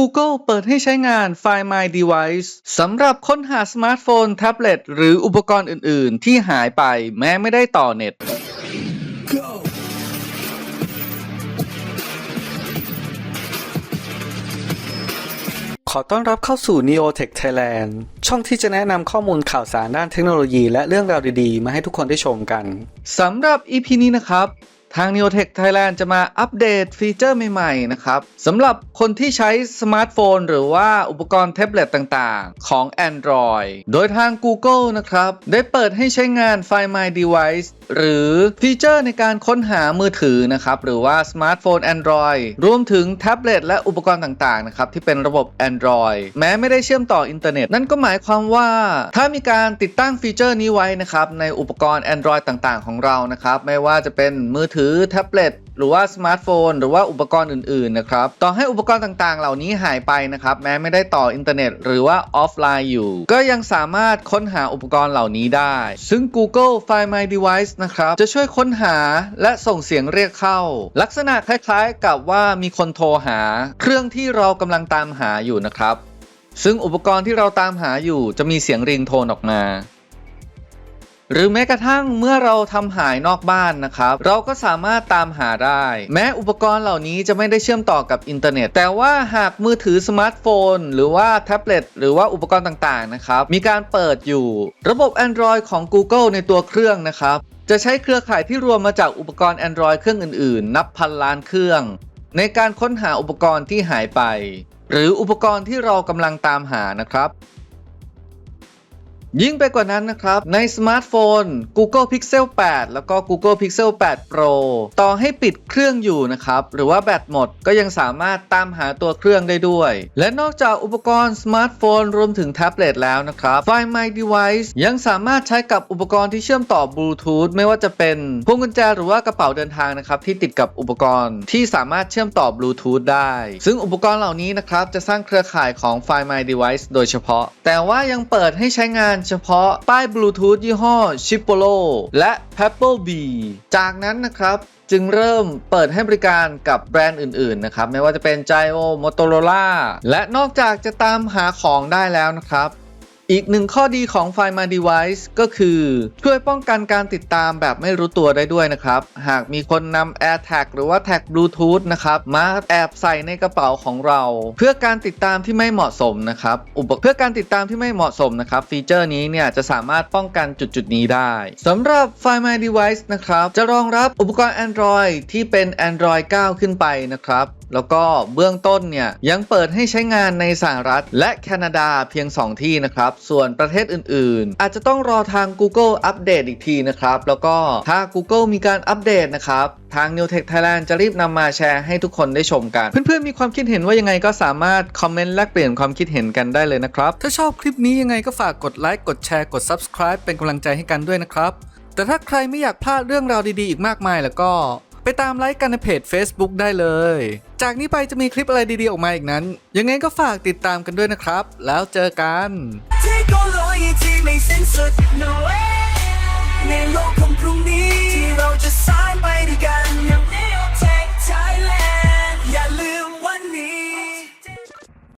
Google เปิดให้ใช้งาน Find My Device สำหรับค้นหาสมาร์ทโฟน แท็บเล็ต หรืออุปกรณ์อื่น ๆ ที่หายไปแม้ไม่ได้ต่อเน็ต ขอต้อนรับเข้าสู่ Neotech Thailand ช่องที่จะแนะนำข้อมูลข่าวสารด้านเทคโนโลยี และเรื่องราวดี ๆ มาให้ทุกคนได้ชมกัน สำหรับ EP นี้นะครับ ทาง Neotech Thailand จะมาอัปเดตฟีเจอร์ใหม่ๆ นะครับสำหรับคนที่ใช้สมาร์ทโฟน หรือว่าอุปกรณ์แท็บเล็ตต่างๆ ของ Android โดยทาง Google นะครับ ได้เปิดให้ใช้งาน Find My Device หรือฟีเจอร์ในการค้นหามือถือนะครับหรือว่าสมาร์ทโฟน Android รวมถึงแท็บเล็ตและอุปกรณ์ต่างๆนะครับที่เป็นระบบ Android แม้ไม่ได้เชื่อมต่ออินเทอร์เน็ต นั่นก็หมายความว่าถ้ามีการติดตั้งฟีเจอร์นี้ไว้นะครับในอุปกรณ์ Android ต่างๆ ของเรานะครับไม่ว่าจะเป็นมือถือแท็บเล็ต หรือว่าสมาร์ทโฟน หรือว่าอุปกรณ์อื่นๆนะครับต่อให้อุปกรณ์ต่างๆ เหล่านี้หายไปนะครับแม้ไม่ได้ต่ออินเทอร์เน็ต หรือว่าออฟไลน์อยู่ ก็ยังสามารถค้นหาอุปกรณ์เหล่านี้ได้ ซึ่ง Google Find My Device นะครับจะช่วยค้นหาและส่งเสียงเรียกเข้า ลักษณะคล้ายๆ กับว่ามีคนโทรหา เครื่องที่เรากำลังตามหาอยู่นะครับ ซึ่งอุปกรณ์ที่เราตามหาอยู่จะมีเสียงริงโทนออกมา หรือแม้กระทั่งเมื่อเราทำหายนอกบ้านนะครับ เราก็สามารถตามหาได้ แม้อุปกรณ์เหล่านี้จะไม่ได้เชื่อมต่อกับอินเทอร์เน็ต แต่ว่าหากมือถือสมาร์ทโฟน หรือว่าแท็บเล็ตหรือว่าอุปกรณ์ต่างๆนะครับ มีการเปิดอยู่ ระบบ Android ของ Google ในตัวเครื่องนะครับ จะใช้เครือข่ายที่รวมมาจากอุปกรณ์ Android เครื่องอื่นๆ นับพันล้านเครื่อง ในการค้นหาอุปกรณ์ที่หายไป หรืออุปกรณ์ที่เรากำลังตามหานะครับ ยิ่งไปกว่านั้นนะครับ ในสมาร์ทโฟน Google Pixel 8 แล้วก็ Google Pixel 8 Pro ต่อให้ปิดเครื่องอยู่นะครับ หรือว่าแบตหมดก็ยังสามารถตามหาตัวเครื่องได้ด้วย และนอกจากอุปกรณ์สมาร์ทโฟนรวมถึงแท็บเล็ตแล้วนะครับ Find My Device ยังสามารถใช้กับอุปกรณ์ที่เชื่อมต่อบลูทูธไม่ว่าจะเป็นพวงกุญแจหรือว่ากระเป๋าเดินทางนะครับที่ติดกับอุปกรณ์ที่สามารถเชื่อมต่อบลูทูธได้ ซึ่งอุปกรณ์เหล่านี้นะครับจะสร้างเครือข่ายของ Find My Device โดยเฉพาะ แต่ว่ายังเปิดให้ใช้งานเฉพาะป้ายบลูทูธยี่ห้อ Chipolo และ Pebble B จากนั้นนะครับจึงเริ่มเปิดให้บริการกับแบรนด์อื่น ๆ นะครับ ไม่ว่าจะเป็น g i o Motorola และนอกจากจะตามหาของได้แล้วนะครับ อีกหนึ่งข้อดีของ Find My Device ก็คือ ช่วยป้องกันการติดตามแบบไม่รู้ตัวได้ด้วยนะครับ หากมีคนนำ AirTag หรือว่าแท็กบลูทูธนะครับ มาแอบใส่ในกระเป๋าของเรา เพื่อการติดตามที่ไม่เหมาะสมนะครับอุปเพื่อการติดตามที่ไม่เหมาะสมนะครับ ฟีเจอร์นี้เนี่ยจะสามารถป้องกันจุดๆนี้ได้สำหรับ Find My Device นะครับจะรองรับอุปกรณ์ Android ที่เป็น Android 9 ขึ้นไปนะครับแล้วก็เบื้องต้นเนี่ยยังเปิดให้ใช้งานในสหรัฐและแคนาดาเพียง 2 ที่นะครับส่วนประเทศอื่นๆ อาจจะต้องรอทาง Google อัปเดตอีกทีนะครับ แล้วก็ถ้า Google มีการอัปเดตนะครับ ทาง New Tech Thailand จะรีบนำมาแชร์ให้ทุกคนได้ชมกัน เพื่อนๆ มีความคิดเห็นว่ายังไงก็สามารถคอมเมนต์แลกเปลี่ยนความคิดเห็นกันได้เลยนะครับ ถ้าชอบคลิปนี้ยังไงก็ฝากกดไลค์กดแชร์กด Subscribe เป็นกำลังใจให้กันด้วยนะครับ แต่ถ้าใครไม่อยากพลาดเรื่องราวดีๆอีกมากมายแล้วก็ไปตามไลค์กันในเพจ Facebook ได้เลย จากนี้ไปจะมีคลิปอะไรดีๆออกมาอีกนั้น ยังไงก็ฝากติดตามกันด้วยนะครับ แล้วเจอกัน เทคโนโลยีที่ไม่สิ้นสุด no way ในโลกของพรุ่งนี้ที่เราจะสร้างไปด้วยกันอย่าง